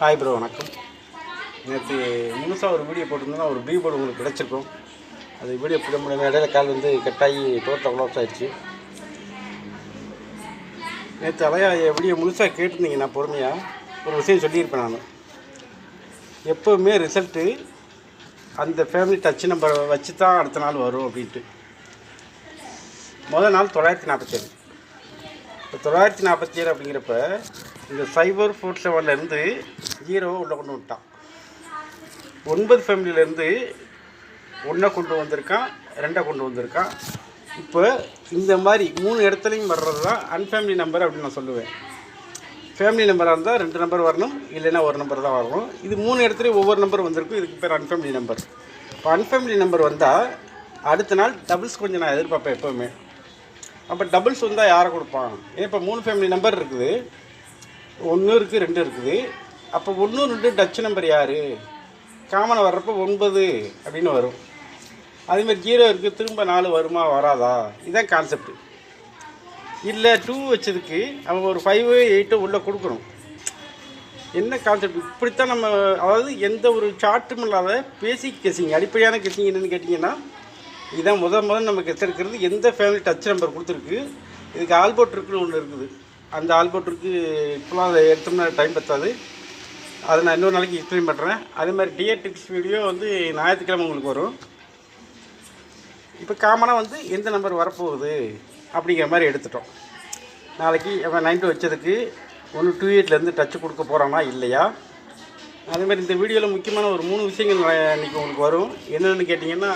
Hi bro வணக்கம். நேற்று முழுசாக ஒரு வீடியோ போட்டிருந்தோம். ஒரு பீபோர்டு உங்களுக்கு கிடச்சிருக்கும். அது வீடியோ போட முடியாமல் இடையில கால் வந்து கட்டாகி டோட்டல் க்ளோஸ் ஆகிடுச்சு நேற்று அலையா வீடியோ முழுசாக கேட்டிருந்தீங்க நான் பொறுமையாக ஒரு விஷயம் சொல்லியிருப்பேன் நான். எப்போவுமே ரிசல்ட்டு அந்த ஃபேமிலி டச் நம்பர் வச்சு தான் அடுத்த நாள் வரும் அப்படின்ட்டு. முதல் நாள் தொள்ளாயிரத்தி நாற்பத்தேழு இப்போ தொள்ளாயிரத்தி நாற்பத்தி ஏழு அப்படிங்கிறப்ப இந்த சைபர் ஃபோர் செவன்லேருந்து ஜீரோவை உள்ளே கொண்டு வந்துட்டான். ஒன்பது ஃபேமிலியிலேருந்து ஒன்றை கொண்டு வந்திருக்கான் ரெண்டை கொண்டு வந்திருக்கான். இப்போ இந்த மாதிரி மூணு இடத்துலையும் வர்றது தான் அன்ஃபேமிலி நம்பர் அப்படின்னு நான் சொல்லுவேன். ஃபேமிலி நம்பராக இருந்தால் ரெண்டு நம்பர் வரணும் இல்லைன்னா ஒரு நம்பர் தான் வரணும். இது மூணு இடத்துலையும் ஒவ்வொரு நம்பர் வந்திருக்கும் இதுக்கு பேர் அன்ஃபேமிலி நம்பர் இப்போ அன்ஃபேமிலி நம்பர் வந்தால் அடுத்த நாள் டபுள்ஸ் கொஞ்சம் நான் எதிர்பார்ப்பேன் எப்போவுமே. அப்போ டபுள்ஸ் வந்தால் யாரை கொடுப்பான்? ஏன் இப்போ மூணு ஃபேமிலி நம்பர் இருக்குது. ஒன்று இருக்குது ரெண்டு இருக்குது. அப்போ ஒன்று ரெண்டு டச் நம்பர் யார்? காமனை வர்றப்போ ஒன்பது அப்படின்னு வரும். அதேமாதிரி ஜீரோ இருக்குது திரும்ப நாலு வருமா வராதா? இதுதான் கான்செப்ட் இல்லை டூ வச்சதுக்கு அவன் ஒரு ஃபைவ் எயிட்டோ உள்ளே கொடுக்கணும். என்ன கான்செப்ட் இப்படித்தான் நம்ம அதாவது எந்த ஒரு சார்ட்டும் இல்லாத பேசிக் கெஸிங் அடிப்படையான கெஸிங் என்னென்னு கேட்டிங்கன்னா இதுதான் முத முதல் நம்ம கெஸ் எடுக்கிறது. எந்த ஃபேமிலி டச் நம்பர் கொடுத்துருக்கு? இதுக்கு ஆல்போட் இருக்குன்னு ஒன்று இருக்குது. அந்த ஆல்பட்ருக்கு இப்போலாம் அதை எடுத்தோம்னா டைம் பற்றாது அதை நான் இன்னொரு நாளைக்கு எக்ஸ்பிளைன் பண்ணுறேன் அதே மாதிரி டிஎட் வீடியோ வந்து ஞாயிற்றுக்கிழமை உங்களுக்கு வரும். இப்போ காமனாக வந்து எந்த நம்பர் வரப்போகுது அப்படிங்கிற மாதிரி எடுத்துட்டோம். நாளைக்கு அவன் நைன் டூ வச்சதுக்கு ஒன்று டூ எயிட்லேருந்து டச்சு கொடுக்க போகிறானா இல்லையா? அதே மாதிரி இந்த வீடியோவில் முக்கியமான ஒரு மூணு விஷயங்கள் இன்றைக்கி உங்களுக்கு வரும். என்னென்னு கேட்டிங்கன்னா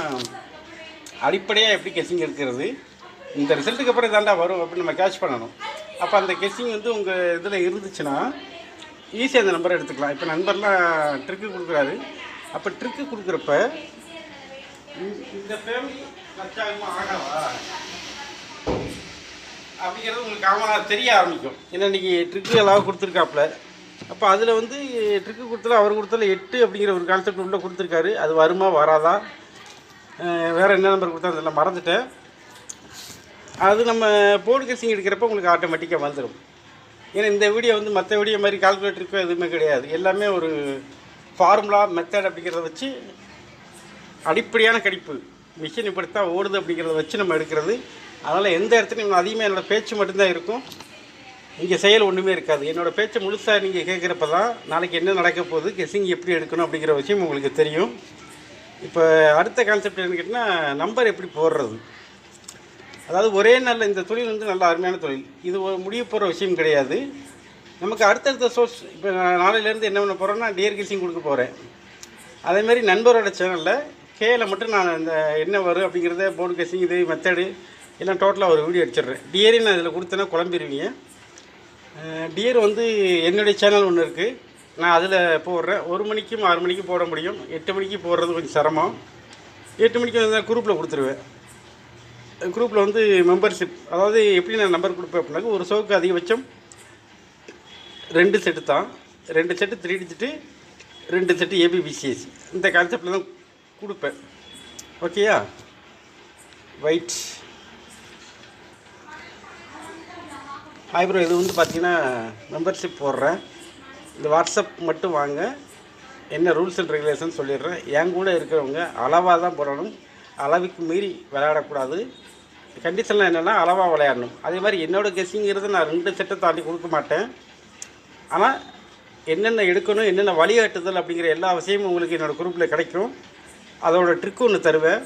அடிப்படையாக எப்படி கெஸ்ஸிங் இருக்கிறது இந்த ரிசல்ட்டுக்கு அப்புறம் இதாண்டா வரும் அப்படின்னு நம்ம கேட்ச் பண்ணணும். அப்போ அந்த கெஸ்ஸிங் வந்து உங்கள் இதில் இருந்துச்சுன்னா ஈஸியாக அந்த நம்பரை எடுத்துக்கலாம். இப்போ நண்பர்லாம் ட்ரிக்கு கொடுக்குறாரு. அப்போ ட்ரிக்கு கொடுக்குறப்ப இந்த- இந்த ஃபேமிலி நச்சாகுமா ஆகாவா? அப்படிங்கிறது உங்களுக்கு காமனாக தெரிய ஆரம்பிக்கும். ஏன்னா இன்றைக்கி ட்ரிக்கு எல்லாம் கொடுத்துருக்காப்புல. அப்போ அதில் வந்து ட்ரிக்கு கொடுத்தல அவர் கொடுத்தல எட்டு அப்படிங்கிற ஒரு கான்செப்ட் உள்ளே கொடுத்துருக்காரு. அது வருமா வராதா? வேறு என்ன நம்பர் கொடுத்தா அதெல்லாம் மறந்துட்டேன். அது நம்ம போர்டு கெஸிங் எடுக்கிறப்ப உங்களுக்கு ஆட்டோமேட்டிக்காக வந்துடும் ஏன்னா இந்த வீடியோ வந்து மற்ற வீடியோ மாதிரி கால்குலேட்டருக்கோ எதுவுமே கிடையாது. எல்லாமே ஒரு ஃபார்முலா மெத்தட் அப்படிங்கிறத வச்சு அடிப்படையான கடிப்பு. மிஷின் இப்படித்தான் ஓடுது அப்படிங்கிறத வச்சு நம்ம எடுக்கிறது. அதனால் எந்த இடத்துலையும் அதிகமாக என்னோடய பேச்சு மட்டும்தான் இருக்கும். இங்கே செயல் ஒன்றுமே இருக்காது. என்னோடய பேச்சை முழுசாக நீங்கள் கேட்குறப்ப தான் நாளைக்கு என்ன நடக்க போகுது கெஸிங் எப்படி எடுக்கணும் அப்படிங்கிற விஷயம் உங்களுக்கு தெரியும். இப்போ அடுத்த கான்செப்ட் என்னன்னு கேட்டிங்கன்னா நம்பர் எப்படி போடுறது? அதாவது ஒரே நல்ல இந்த தொழில் வந்து நல்ல அருமையான தொழில். இது ஒரு முடிய போகிற விஷயம் கிடையாது. நமக்கு அடுத்தடுத்த சோர்ஸ் இப்போ நான் நாளையிலேருந்து என்ன பண்ண போகிறேன்னா டியர் கெஸிங் கொடுக்க போகிறேன் அதேமாரி நண்பரோட சேனலில் கேல மட்டும் நான் இந்த என்ன வரும் அப்படிங்கிறத போர்டு கெஸிங் இது மெத்தடு எல்லாம் டோட்டலாக ஒரு வீடியோ அடிச்சிடுறேன். டியரே நான் இதில் கொடுத்தேன்னா குழம்பிடுவீங்க டியர் வந்து என்னுடைய சேனல் ஒன்று இருக்குது நான் அதில் போடுறேன். ஒரு மணிக்கும் ஆறு மணிக்கும் போட முடியும். எட்டு மணிக்கு போடுறது கொஞ்சம் சிரமம். எட்டு மணிக்கு வந்து குரூப்பில் கொடுத்துருவேன். குரூப்பில் வந்து மெம்பர்ஷிப் அதாவது எப்படி நான் நம்பர் கொடுப்பேன் அப்படின்னாக்க ஒரு ஷோக்கு அதிகபட்சம் ரெண்டு செட்டு தான். ரெண்டு செட்டு த்ரீ டிஜிட்டு ரெண்டு செட்டு ஏபிபிசிஎஸ் இந்த கான்செப்டில் தான் கொடுப்பேன். ஓகேயா ஒயிட் ஐப்ரோ இது வந்து பார்த்தீங்கன்னா மெம்பர்ஷிப் போடுறேன். இந்த வாட்ஸ்அப் மட்டும் வாங்க. என்ன ரூல்ஸ் அண்ட் ரெகுலேஷன் சொல்லிடுறேன். என் கூட இருக்கிறவங்க அளவாக தான் போடணும். அளவுக்கு மீறி விளையாடக்கூடாது. கண்டிஷன்லாம் என்னென்னா அளவாக விளையாடணும். அதே மாதிரி என்னோடய கெஸ்ஸிங்கிறது நான் ரெண்டு செட்டை தாண்டி கொடுக்க மாட்டேன். ஆனால் என்னென்ன எடுக்கணும் என்னென்ன வழிகாட்டுதல் அப்படிங்கிற எல்லா விஷயமும் உங்களுக்கு என்னோடய குரூப்பில் கிடைக்கும். அதோடய ட்ரிக் ஒன்று தருவேன்.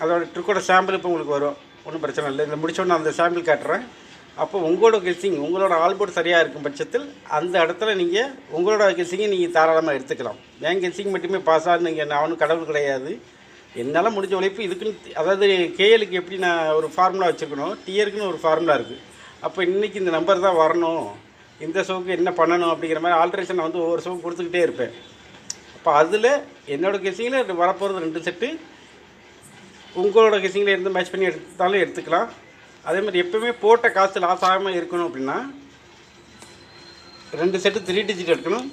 அதோடய ட்ரிக்கோட சாம்பிள் இப்போ உங்களுக்கு வரும். ஒன்றும் பிரச்சனை இல்லை. இந்த முடிச்சோன்னே அந்த சாம்பிள் காட்டுறேன். அப்போ உங்களோட கெஸ்ஸிங் உங்களோட ஆல்போர்ட் சரியாக இருக்கும் பட்சத்தில் அந்த இடத்துல நீங்கள் உங்களோட கெஸ்ஸிங்கை நீங்கள் தாராளமாக எடுத்துக்கலாம். என் கெஸ்ஸிங் மட்டுமே பாஸ் ஆகுது நீங்கள் நான் ஒன்றும் கடவுள் கிடையாது. என்னால் முடிஞ்ச உழைப்பு இதுக்குன்னு அதாவது கேஎலுக்கு எப்படி நான் ஒரு ஃபார்முலா வச்சுருக்கணும்? டிஎருக்குன்னு ஒரு ஃபார்முலா இருக்குது அப்போ இன்றைக்கி இந்த நம்பர் தான் வரணும். இந்த ஷோக்கு என்ன பண்ணணும் அப்படிங்கிற மாதிரி ஆல்ட்ரேஷன் நான் வந்து ஒவ்வொரு ஷோக்கு கொடுத்துக்கிட்டே இருப்பேன். அப்போ அதில் என்னோடய கெஸிங்கில் வரப்போகிறது ரெண்டு செட்டு உங்களோட கெசிங்கில் இருந்து மேட்ச் பண்ணி எடுத்தாலும் எடுத்துக்கலாம். அதே மாதிரி எப்போயுமே போட்ட காசு லாஸ் ஆகாமல் இருக்கணும் அப்படின்னா ரெண்டு செட்டு த்ரீ டிஜிட் எடுக்கணும்.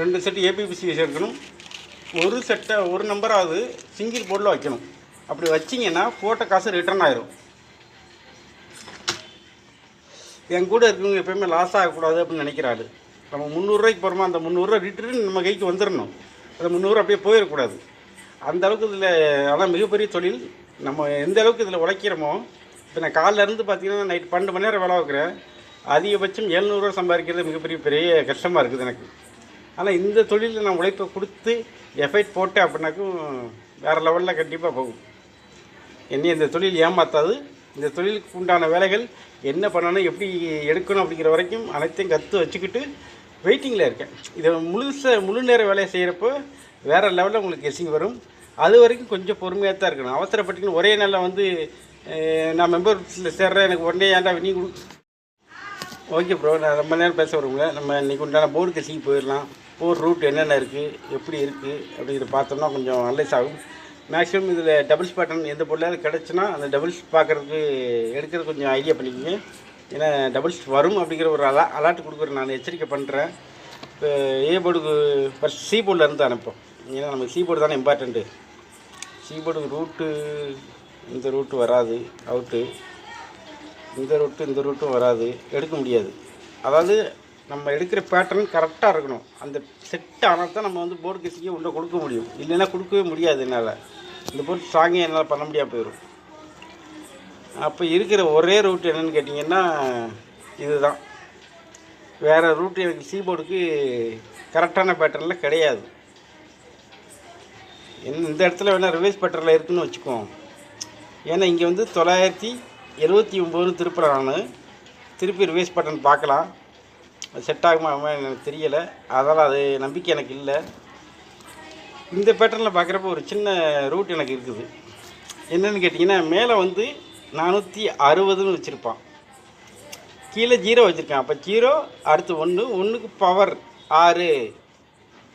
ரெண்டு செட்டு ஏபிபிசி எடுக்கணும். ஒரு செட்டை ஒரு நம்பராவது சிங்கிள் போர்டில் வைக்கணும். அப்படி வச்சிங்கன்னா போட்ட காசு ரிட்டர்ன் ஆயிரும். என் கூட இருக்கவங்க எப்பயுமே லாஸ் ஆகக்கூடாது அப்படின்னு நினைக்கிறாரு. நம்ம முந்நூறுரூவாய்க்கு போகிறோமா அந்த முந்நூறுரூவா ரிட்டர்ன் நம்ம கைக்கு வந்துடணும் அந்த முந்நூறுரூவா அப்படியே போயிடக்கூடாது. அந்த அளவுக்கு இதில் ஆனால் மிகப்பெரிய தொழில். நம்ம எந்த அளவுக்கு இதில் உழைக்கிறோமோ இப்போ நான் காலைல இருந்து பார்த்தீங்கன்னா நைட் பன்னெண்டு மணி நேரம் வேலை வைக்கிறேன் அதிகபட்சம் எழுநூறுவா சம்பாதிக்கிறது மிகப்பெரிய பெரிய கஷ்டமாக இருக்குது எனக்கு. ஆனால் இந்த தொழிலில் நான் உழைப்பை கொடுத்து எஃபைட் போட்டு அப்படின்னாக்கும் வேறு லெவலில் கண்டிப்பாக போகும். என்னை இந்த தொழில் ஏமாத்தாது. இந்த தொழிலுக்கு உண்டான வேலைகள் என்ன பண்ணணும் எப்படி எடுக்கணும் அப்படிங்கிற வரைக்கும் அனைத்தையும் கற்று வச்சுக்கிட்டு வெயிட்டிங்கில் இருக்கேன். இதை முழுச முழு நேர வேலையை செய்கிறப்போ வேறு லெவலில் உங்களுக்கு கெஸிங் வரும். அது வரைக்கும் கொஞ்சம் பொறுமையாக தான் இருக்கணும். அவசரப்பட்டுக்கணும் ஒரே நாளில் வந்து நான் மெம்பர்ஸில் சேர்றேன் எனக்கு ஒன்றே ஏன்டா நீ கொடு. ஓகே ப்ரோ நான் ரொம்ப நேரம் பேச வரும்ல நம்ம இன்றைக்கி உண்டான போர்டு கட்சிக்கு போயிடலாம். போர் ரூட் என்னென்ன இருக்குது எப்படி இருக்குது அப்படிங்கிறத பார்த்தோம்னா கொஞ்சம் அனலைஸ் ஆகும். மேக்ஸிமம் இதில் டபுள்ஸ் பேட்டர்ன் எந்த பொருளாவது கிடச்சுன்னா அந்த டபுள்ஸ் பார்க்குறதுக்கு எடுக்கிறது கொஞ்சம் ஐடியா பண்ணிக்கோங்க. ஏன்னா டபுள்ஸ் வரும் அப்படிங்கிற ஒரு அலா அலாட்டு கொடுக்குற நான் எச்சரிக்கை பண்ணுறேன் இப்போ ஏ போர்டுக்கு ஃபஸ்ட் சி போர்டிலேருந்து அனுப்போம். ஏன்னா நமக்கு சி போர்டு தானே இம்பார்ட்டண்ட்டு சி போர்டுக்கு ரூட்டு இந்த ரூட்டு வராது அவுட்டு இந்த ரூட்டு இந்த ரூட்டும் வராது. எடுக்க முடியாது. அதாவது நம்ம எடுக்கிற பேட்டர்ன் கரெக்டாக இருக்கணும். அந்த செட் ஆனால் தான் நம்ம வந்து போர்டு கேசிக்கு உள்ளே கொடுக்க முடியும். இல்லைன்னா கொடுக்கவே முடியாது என்னால். இந்த போர்டு ஸ்ட்ராங்கே என்னால் பண்ண முடியாது போயிடும் அப்போ இருக்கிற ஒரே ரூட் என்னன்னு கேட்டிங்கன்னா இதுதான். வேறு ரூட் எனக்கு சி போர்டுக்கு கரெக்டான பேட்டர்னில் கிடையாது. என்ன இந்த இடத்துல வேணால் ரிவைஸ் பேட்டரில் இருக்குன்னு வச்சுக்குவோம் ஏன்னா இங்கே வந்து தொள்ளாயிரத்தி எழுபத்தி ஒம்போதுன்னு திருப்புறேன் நான். திருப்பி ரிவைஸ் பட்டன் பார்க்கலாம். அது செட் ஆகுமா எனக்கு தெரியலை. அதனால் அது நம்பிக்கை எனக்கு இல்லை. இந்த பேட்டர்னில் பார்க்குறப்ப ஒரு சின்ன ரூட் எனக்கு இருக்குது. என்னென்னு கேட்டிங்கன்னா மேலே வந்து நானூற்றி அறுபதுன்னு வச்சுருப்பான். கீழே ஜீரோ வச்சுருக்கான். அப்போ ஜீரோ அடுத்து ஒன்று ஒன்றுக்கு பவர் ஆறு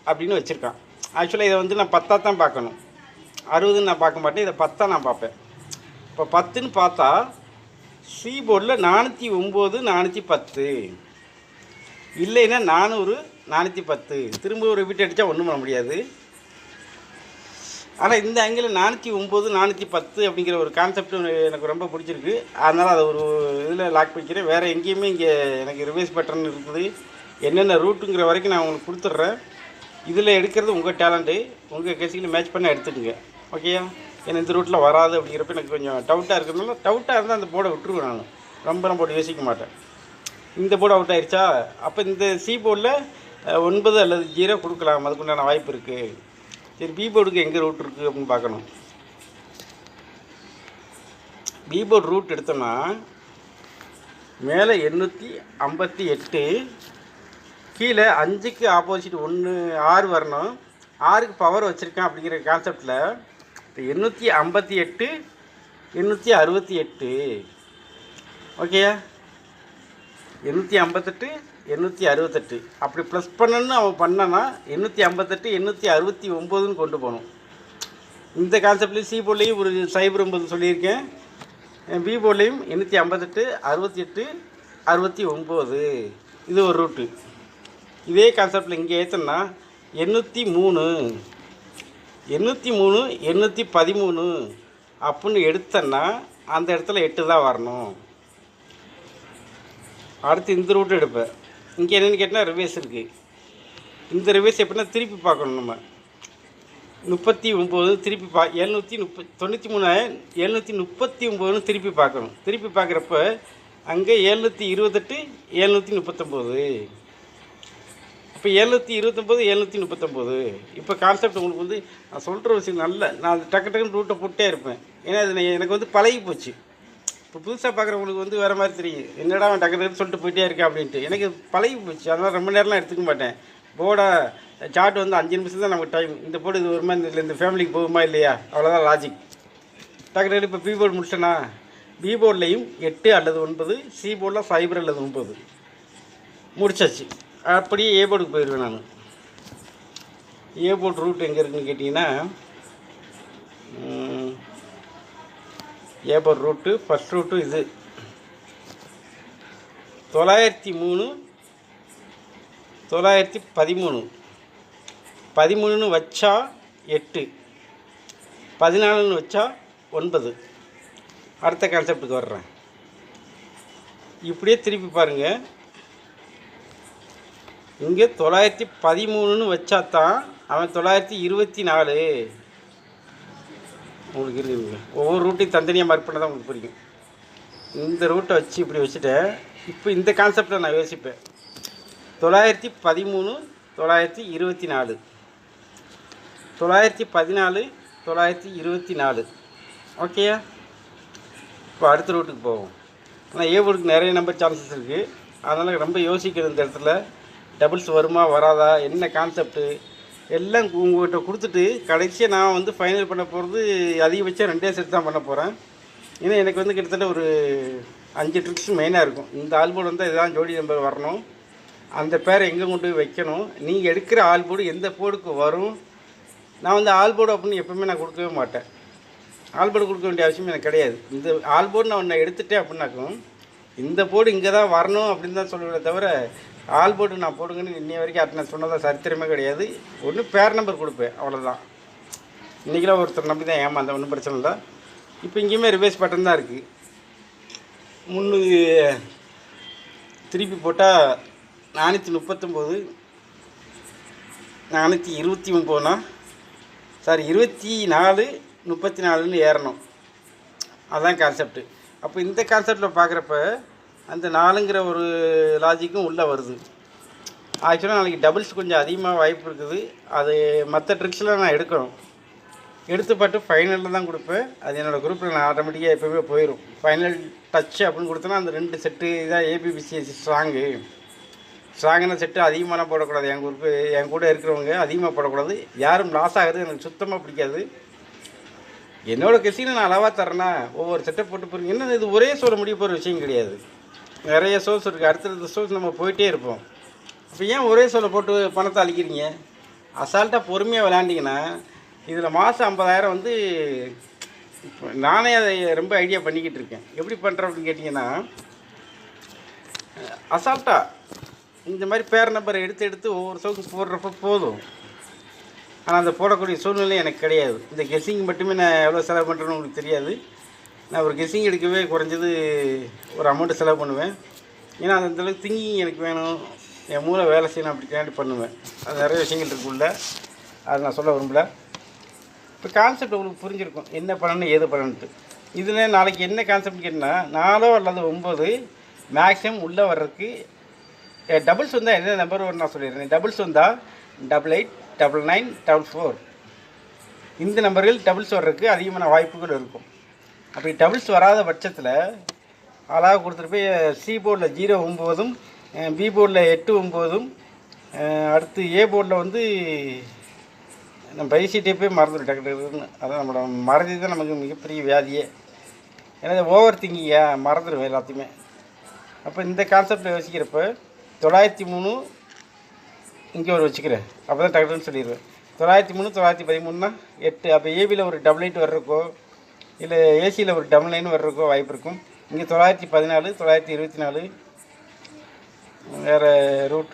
அப்படின்னு வச்சுருக்கான். ஆக்சுவலாக இதை வந்து நான் பத்தாக தான் பார்க்கணும். அறுபதுன்னு நான் பார்க்க மாட்டேன். இதை பத்தாக நான் பார்ப்பேன். இப்போ பத்துன்னு பார்த்தா சி போர்டில் நானூற்றி ஒம்பது நானூற்றி பத்து. இல்லைன்னா நானூறு நானூற்றி பத்து. திரும்ப ஒரு ரிப்பீட் அடித்தா ஒன்றும் பண்ண முடியாது. ஆனால் இந்த ஆங்கிளில் நானூற்றி ஒம்பது நானூற்றி பத்து அப்படிங்கிற ஒரு கான்செப்ட் எனக்கு ரொம்ப பிடிச்சிருக்கு. அதனால் அதை ஒரு இதில் லாக் பண்ணிக்கிறேன். வேறு எங்கேயுமே இங்கே எனக்கு ரிவைஸ் பட்டன் இருக்குது. என்னென்ன ரூட்டுங்கிற வரைக்கும் நான் உங்களுக்கு கொடுத்துட்றேன். இதில் எடுக்கிறது உங்கள் டேலண்ட்டு உங்கள் கேசிக்கில் மேட்ச் பண்ண எடுத்துக்கோங்க. ஓகேயா ஏன்னா இந்த ரூட்டில் வராது அப்படிங்கிறப்ப எனக்கு கொஞ்சம் டவுட்டாக இருக்கிறதுனால டவுட்டாக இருந்தால் அந்த போர்டை விட்டுருவேன் நான். ரொம்ப ரொம்ப போட்டு யோசிக்க மாட்டேன். இந்த போர்டு அவுட் ஆயிடுச்சா அப்போ இந்த சி போர்டில் ஒன்பது அல்லது ஜீரோ கொடுக்கலாம். அதுக்குண்டான வாய்ப்பு இருக்குது சரி பி போர்டுக்கு எங்கே ரூட் இருக்குது அப்படின்னு பார்க்கணும். பி போர்டு ரூட் எடுத்தோம்னா மேலே எண்ணூற்றி ஐம்பத்தி எட்டு கீழே அஞ்சுக்கு ஆப்போசிட் ஒன்று ஆறு வரணும். ஆறுக்கு பவர் வச்சுருக்கேன் அப்படிங்கிற கான்செப்டில் இப்போ எண்ணூற்றி ஐம்பத்தி எட்டு எண்ணூற்றி அறுபத்தி எட்டு. ஓகேயா எண்ணூற்றி ஐம்பத்தெட்டு எண்ணூற்றி அறுபத்தெட்டு. அப்படி ப்ளஸ் பண்ணணும்னு அவன் பண்ணனா எண்ணூற்றி ஐம்பத்தெட்டு எண்ணூற்றி அறுபத்தி ஒம்போதுன்னு கொண்டு போகணும். இந்த கான்செப்ட்லேயும் சி போர்ட்லேயும் ஒரு சைபர் ஒம்பது சொல்லியிருக்கேன். பி போர்ட்லேயும் எண்ணூற்றி ஐம்பத்தெட்டு அறுபத்தி எட்டு அறுபத்தி ஒம்பது. இது ஒரு ரூட்டு இதே கான்செப்டில் இங்கே ஏற்றோன்னா எண்ணூற்றி மூணு. எண்ணூற்றி மூணு எண்ணூற்றி பதிமூணு. அப்புடின்னு எடுத்தேன்னா அந்த இடத்துல எட்டு தான் வரணும். அடுத்து இந்த ரூட் எடுப்பேன் இங்கே என்னென்னு கேட்டால் ரிவேஸ் இருக்குது இந்த ரிவேஸ் எப்படின்னா திருப்பி பார்க்கணும் நம்ம. முப்பத்தி ஒம்பது திருப்பி பா எழுநூற்றி முப்ப தொண்ணூற்றி மூணு எழுநூற்றி முப்பத்தி ஒம்போதுன்னு திருப்பி பார்க்கணும். திருப்பி பார்க்குறப்ப அங்கே எழுநூற்றி இருபத்தெட்டு எழுநூற்றி முப்பத்தொம்போது இப்போ எழுநூற்றி இருபத்தொம்போது எழுநூற்றி முப்பத்தொம்போது இப்போ கான்செப்ட் உங்களுக்கு வந்து நான் சொல்கிற விஷயம் நல்ல நான் டக்கு டக்குன்னு ரூட்டை போட்டே இருப்பேன். ஏன்னா அது எனக்கு வந்து பழகி போச்சு. இப்போ புதுசாக பார்க்குறவங்களுக்கு வந்து வேறு மாதிரி தெரியும் என்னடா அவன் டக்கு சொல்லிட்டு போயிட்டே இருக்கேன் அப்படின்ட்டு. எனக்கு பழகி போச்சு. அதனால் ரொம்ப நேரம்லாம் எடுத்துக்க மாட்டேன். போர்டா சார்ட் வந்து அஞ்சு நிமிஷம் தான் நமக்கு டைம் இந்த போர்டு இது வருமா இந்த இந்த ஃபேமிலிக்கு போகுமா இல்லையா? அவ்வளோதான் லாஜிக் டக்கு டக்கு இப்போ பி போர்டு முடிச்சேனா பி போர்ட்லேயும் எட்டு அல்லது ஒன்பது சி போர்டில் ஃபைபர் அல்லது ஒன்பது. முடிச்சாச்சு. அப்படியே ஏ போர்டுக்கு போயிடுவேன் நான். ஏ போர்ட் ரூட் எங்கே இருக்குன்னு கேட்டிங்கன்னா ஏபர் ரூட்டு ஃபஸ்ட் ரூட்டு இது. தொள்ளாயிரத்தி மூணு தொள்ளாயிரத்தி பதிமூணு. பதிமூணுன்னு வச்சா எட்டு. பதினாலுன்னு வச்சா ஒன்பது. அடுத்த கான்செப்டுக்கு வர்றேன். இப்படியே திருப்பி பாருங்கள் இங்கே தொள்ளாயிரத்தி பதிமூணுன்னு வச்சா தான் அவன் தொள்ளாயிரத்தி இருபத்தி நாலு. உங்களுக்கு இருக்குதுங்க ஒவ்வொரு ரூட்டையும் தனித்தனியாக மார்க் பண்ண தான் உங்களுக்கு புரியும். இந்த ரூட்டை வச்சு இப்படி வச்சுட்டேன் இப்போ இந்த கான்செப்டை நான் யோசிப்பேன். தொள்ளாயிரத்தி பதிமூணு தொள்ளாயிரத்தி இருபத்தி நாலு. தொள்ளாயிரத்தி பதினாலு தொள்ளாயிரத்தி இருபத்தி நாலு. ஓகேயா இப்போ அடுத்த ரூட்டுக்கு போவோம். ஆனால் ஏ போர்டுக்கு நிறைய நம்பர் சான்சஸ் இருக்குது அதனால் ரொம்ப யோசிக்கணும் இந்த இடத்துல. டபுள்ஸ் வருமா வராதா? என்ன கான்செப்ட்டு எல்லாம் உங்கள்கிட்ட கொடுத்துட்டு கடைசியாக நான் வந்து ஃபைனல் பண்ண போகிறது அதிகபட்சம் ரெண்டே செட் தான் பண்ண போகிறேன் ஏன்னா எனக்கு வந்து கிட்டத்தட்ட ஒரு அஞ்சு ட்ரிக்ஸ் மெயினாக இருக்கும். இந்த ஆல்போர்டு வந்து இதுதான் ஜோடி நம்பர் வரணும். அந்த பேரை எங்கே கொண்டு போய் வைக்கணும்? நீங்கள் எடுக்கிற ஆல்போர்டு எந்த போர்டுக்கு வரும்? நான் வந்து ஆல்போர்டு அப்படின்னு எப்பவுமே நான் கொடுக்கவே மாட்டேன். ஆல்போர்டு கொடுக்க வேண்டிய அவசியம் எனக்கு கிடையாது. இந்த ஆல்போர்டு நான் ஒன்று எடுத்துட்டேன் அப்படின்னாக்கும் இந்த போர்டு இங்கே தான் வரணும் அப்படின்னு தான் சொல்லுவேன் தவிர ஆள் போட்டு நான் போடுங்கன்னு இன்னி வரைக்கும் அது சொன்னதாக சரித்திரமே கிடையாது. ஒன்று பேர் நம்பர் கொடுப்பேன் அவ்வளோதான் இன்றைக்கெலாம் ஒருத்தர் நம்பி தான் ஏமாந்த ஒன்றும் பிரச்சனை இல்லை. இப்போ இங்கேயுமே ரிவேஸ் பட்டன் தான் இருக்குது முன்னு திருப்பி போட்டால் நானூற்றி முப்பத்தொம்போது நானூற்றி இருபத்தி ஒம்போதுனா சாரி இருபத்தி நாலு முப்பத்தி நாலுன்னு ஏறணும். அதுதான் கான்செப்ட்டு அப்போ இந்த கான்செப்டில் பார்க்குறப்ப அந்த நாலுங்கிற ஒரு லாஜிக்கும் உள்ளே வருது. ஆக்சுவலாக நாளைக்கு டபுள்ஸ் கொஞ்சம் அதிகமாக வாய்ப்பு இருக்குது. அது மற்ற ட்ரிக்ஸ்லாம் நான் எடுக்கணும். எடுத்து பார்த்து ஃபைனலில் தான் கொடுப்பேன். அது என்னோடய குரூப்பில் நான் ஆட்டோமேட்டிக்காக எப்போவுமே போயிடும் ஃபைனல் டச் அப்படின்னு கொடுத்தோன்னா அந்த ரெண்டு செட்டு இதான் ஏபிபிசிஎஸ் ஸ்ட்ராங்கு ஸ்ட்ராங்கான செட்டு அதிகமாக போடக்கூடாது. என் குரூப்பு என் கூட இருக்கிறவங்க அதிகமாக போடக்கூடாது. யாரும் லாஸ் ஆகுறது எனக்கு சுத்தமாக பிடிக்காது. என்னோட கெஸினை நான் அளவாக தரேன்னா ஒவ்வொரு செட்டை போட்டு போகிறீங்க என்ன இது ஒரே சொல்ல முடிய போகிற விஷயம் கிடையாது. நிறைய சோர்ஸ் இருக்குது அடுத்தடுத்த சோர்ஸ் நம்ம போயிட்டே இருப்போம். இப்போ ஏன் ஒரே சோலை போட்டு பணத்தை அழிக்கிறீங்க? அசால்ட்டாக பொறுமையாக விளாண்டிங்கன்னா இதில் மாதம் ஐம்பதாயிரம் வந்து இப்போ நானே அதை ரொம்ப ஐடியா பண்ணிக்கிட்டு இருக்கேன். எப்படி பண்ணுறேன் அப்படின்னு கேட்டிங்கன்னா அசால்ட்டாக இந்த மாதிரி பேர் நம்பரை எடுத்து எடுத்து ஒவ்வொரு சோக்கு போடுறப்ப போதும். ஆனால் அந்த போடக்கூடிய சூழ்நிலை எனக்கு கிடையாது. இந்த கெஸ்ஸிங் மட்டுமே நான் எவ்வளோ செலவு பண்ணுறேன்னு உங்களுக்கு தெரியாது. நான் ஒரு கெஸ்ஸிங் எடுக்கவே குறைஞ்சது ஒரு அமௌண்ட்டு செலவு பண்ணுவேன். ஏன்னா அந்த அளவுக்கு திங்கிங் எனக்கு வேணும். என் மூளை வேலை செய்யணும் அப்படிக்காண்டி பண்ணுவேன். அது நிறைய விஷயங்கள் இருக்குள்ள அதை நான் சொல்ல விரும்பல. இப்போ கான்செப்ட் உங்களுக்கு புரிஞ்சிருக்கும். என்ன பண்ணணும் ஏது பண்ணணுன்ட்டு இதில் நாளைக்கு என்ன கான்செப்ட் கேட்டிங்கன்னா நாலோ அல்லது ஒம்பது மேக்ஸிமம் உள்ளே வர்றதுக்கு டபுள்ஸ் வந்தால் என்ன நம்பர் வரும் நான் சொல்லிடுறேன். டபுள்ஸ் வந்தால் double eight double nine double four இந்த நம்பர்கள் டபுள்ஸ் வர்றதுக்கு அதிகமான வாய்ப்புகள் இருக்கும். அப்படி டபுள்ஸ் வராத பட்சத்தில் அழகாக கொடுத்துட்டு போய் சி போர்டில் ஜீரோ ஒம்போதும் பி போர்டில் எட்டு ஒம்போதும் அடுத்து ஏ போர்டில் வந்து நம்ம பைசிட்டே போய் மறந்துடும் டக்குன்னு அதான் நம்மளோட மறதி தான் நமக்கு மிகப்பெரிய வியாதியே. ஏன்னா ஓவர் திங்கிங்கா மறந்துடுவேன் எல்லாத்தையுமே. அப்போ இந்த கான்செப்டில் யோசிக்கிறப்ப தொள்ளாயிரத்தி மூணு இங்கே ஒரு வச்சுக்கிறேன். அப்போ தான் டக்குன்னு சொல்லிடுவேன். தொள்ளாயிரத்தி மூணு தொள்ளாயிரத்தி பதிமூணுனா எட்டு. அப்போ ஏபியில் ஒரு டபுள் எயிட் வர்றக்கோ இல்லை ஏசியில் ஒரு டபுள் நைன் வர்றக்கோ வாய்ப்பு இருக்கும். இங்கே தொள்ளாயிரத்தி பதினாலு தொள்ளாயிரத்தி இருபத்தி நாலு. வேறு ரூட்டு